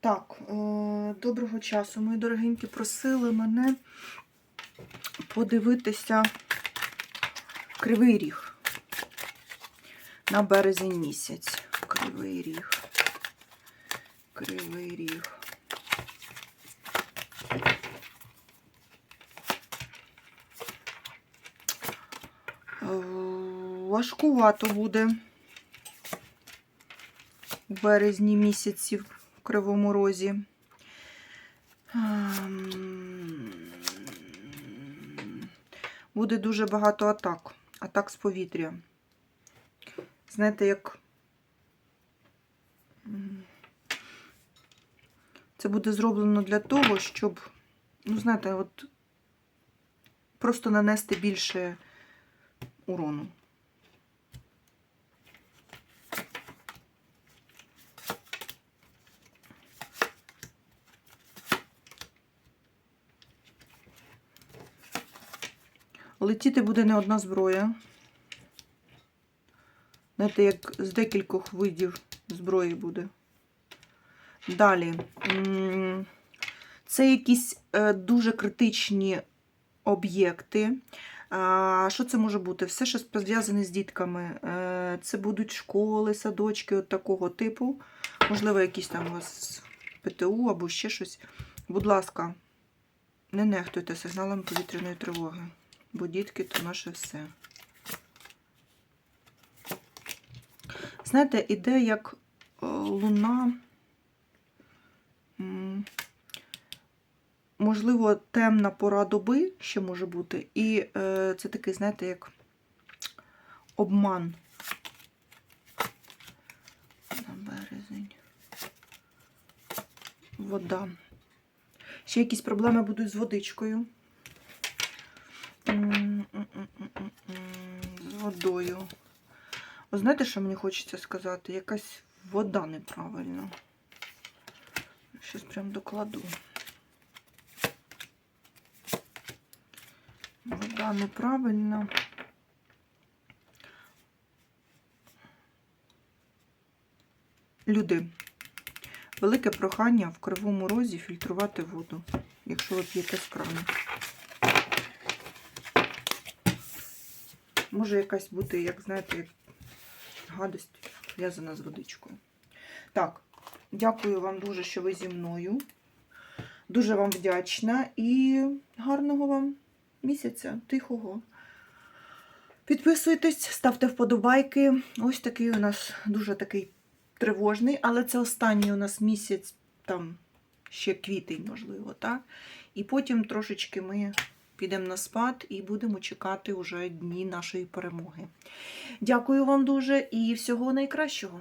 Так, е, доброго часу. Мої дорогенькі просили мене подивитися Кривий Ріг на березень місяць. Кривий Ріг. Кривий Ріг. Е, Важкувато буде у березні місяці в Кривому Розі. Ем, Буде дуже багато атак. Атак з повітря. Знаєте, як це буде зроблено для того, щоб, ну, знаєте, от просто нанести більше урону. Летіти буде не одна зброя. Знаєте, як з декількох видів зброї буде. Далі. Це якісь е, дуже критичні об'єкти. Що це може бути? Все, що пов'язане з дітками. Е, Це будуть школи, садочки от такого типу. Можливо, якісь там у вас ПТУ або ще щось. Будь ласка, не нехтуйте сигналом повітряної тривоги. Бо дітки то наше все. Знаєте, іде як е, луна. Можливо, темна пора доби ще може бути. І е, це такий, знаєте, як обман. На березень. Вода. Ще якісь проблеми будуть з водичкою. Водою. Ви знаєте, що мені хочеться сказати? Якась вода неправильна. Щось прям докладу. Вода неправильна. Люди, велике прохання в кривому розі фільтрувати воду, якщо ви п'єте з крану. Може якась бути, як знаєте, як гадость пов'язана з водичкою. Так, дякую вам дуже, що ви зі мною. Дуже вам вдячна і гарного вам місяця, тихого. Підписуйтесь, ставте вподобайки. Ось такий у нас дуже такий тривожний, але це останній у нас місяць, там ще квітень, можливо, так? І потім трошечки ми підемо на спад і будемо чекати уже дні нашої перемоги. Дякую вам дуже і всього найкращого!